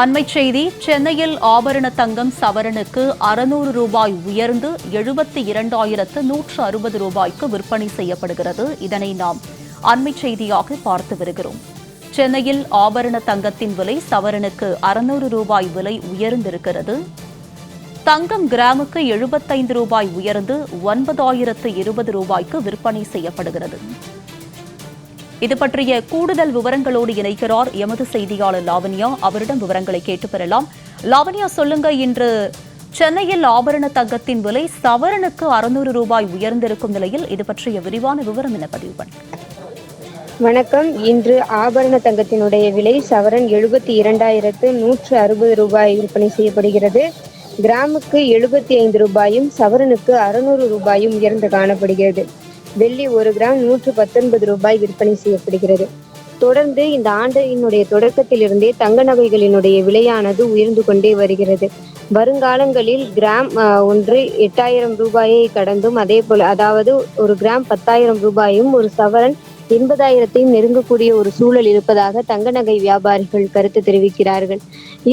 அண்மை செய்தி சென்னையில் ஆபரண தங்கம் சவரனுக்கு அறுநூறு ரூபாய் உயர்ந்து எழுபத்தி இரண்டாயிரத்து நூற்று அறுபது ரூபாய்க்கு விற்பனை செய்யப்படுகிறது. இதனை நாம் அண்மை செய்தியாக பார்த்து வருகிறோம். சென்னையில் ஆபரண தங்கத்தின் விலை சவரனுக்கு அறுநூறு ரூபாய் விலை உயர்ந்திருக்கிறது. தங்கம் கிராமுக்கு எழுபத்தைந்து ரூபாய் உயர்ந்து ஒன்பதாயிரத்து இருபது ரூபாய்க்கு விற்பனை செய்யப்படுகிறது. இது பற்றிய கூடுதல் விவரங்களோடு இணைக்கிறார் எமது செய்தியாளர் லாவண்யா. அவரிடம் விவரங்களை கேட்டு பெறலாம். லாவண்யா சொல்லுங்க. இன்று சென்னையில் ஆபரண தங்கத்தின் விலை சவரனுக்கு அறுநூறு ரூபாய் உயர்ந்திருக்கும் நிலையில் இது பற்றிய விரிவான விவரம் என பதிவு பண்ணுங்க. வணக்கம். இன்று ஆபரண தங்கத்தினுடைய விலை சவரன் எழுபத்தி இரண்டாயிரத்து நூற்று அறுபது ரூபாய் விற்பனை செய்யப்படுகிறது. கிராமுக்கு எழுபத்தி ஐந்து ரூபாயும் சவரனுக்கு அறுநூறு ரூபாயும் உயர்ந்து காணப்படுகிறது. வெள்ளி ஒரு கிராம் நூற்று பத்தொன்பது ரூபாய் விற்பனை செய்யப்படுகிறது. தொடர்ந்து இந்த ஆண்டினுடைய தொடக்கத்திலிருந்தே தங்க நகைகளினுடைய விலையானது உயர்ந்து கொண்டே வருகிறது. வருங்காலங்களில் கிராம் ஒன்று எட்டாயிரம் ரூபாயை கடந்தும் அதே போல அதாவது ஒரு கிராம் பத்தாயிரம் ரூபாயும் ஒரு சவரன் எண்பதாயிரத்தையும் நெருங்கக்கூடிய ஒரு சூழல் இருப்பதாக தங்க நகை வியாபாரிகள் கருத்து தெரிவிக்கிறார்கள்.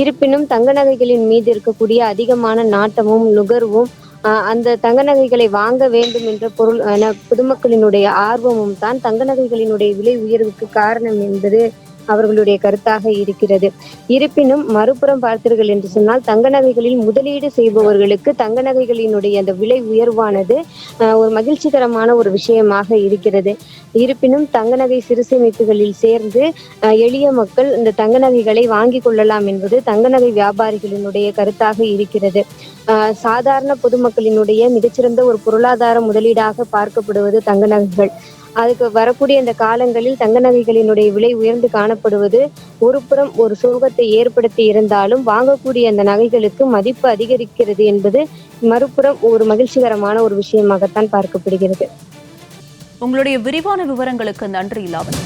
இருப்பினும் தங்க நகைகளின் மீது இருக்கக்கூடிய அதிகமான நாட்டமும் நுகர்வும் அந்த தங்க நகைகளை வாங்க வேண்டும் என்ற பொருள் என பொதுமக்களினுடைய ஆர்வமும் தான் தங்க நகைகளினுடைய விலை உயர்வுக்கு காரணம் என்பது அவர்களுடைய கருத்தாக இருக்கிறது. இருப்பினும் மறுபுறம் பார்த்தீர்கள் என்று சொன்னால் தங்க நகைகளில் முதலீடு செய்பவர்களுக்கு தங்க நகைகளினுடைய அந்த விலை உயர்வானது ஆஹ் ஒரு மகிழ்ச்சிகரமான ஒரு விஷயமாக இருக்கிறது. இருப்பினும் தங்க நகை சிறு சேமிப்புகளில் சேர்ந்து எளிய மக்கள் இந்த தங்க நகைகளை வாங்கி கொள்ளலாம் என்பது தங்க நகை வியாபாரிகளினுடைய கருத்தாக இருக்கிறது. ஆஹ் சாதாரண பொதுமக்களினுடைய மிகச்சிறந்த ஒரு பொருளாதார முதலீடாக பார்க்கப்படுவது தங்க நகைகள். அதுக்கு வரக்கூடிய இந்த காலங்களில் தங்க நகைகளினுடைய விலை உயர்ந்து காணப்படுவது ஒரு புறம் ஒரு சோகத்தை ஏற்படுத்தி இருந்தாலும் வாங்கக்கூடிய அந்த நகைகளுக்கு மதிப்பு அதிகரிக்கிறது என்பது மறுபுறம் ஒரு மகிழ்ச்சிகரமான ஒரு விஷயமாகத்தான் பார்க்கப்படுகிறது. உங்களுடைய விரிவான விவரங்களுக்கு நன்றி இல்லாமல்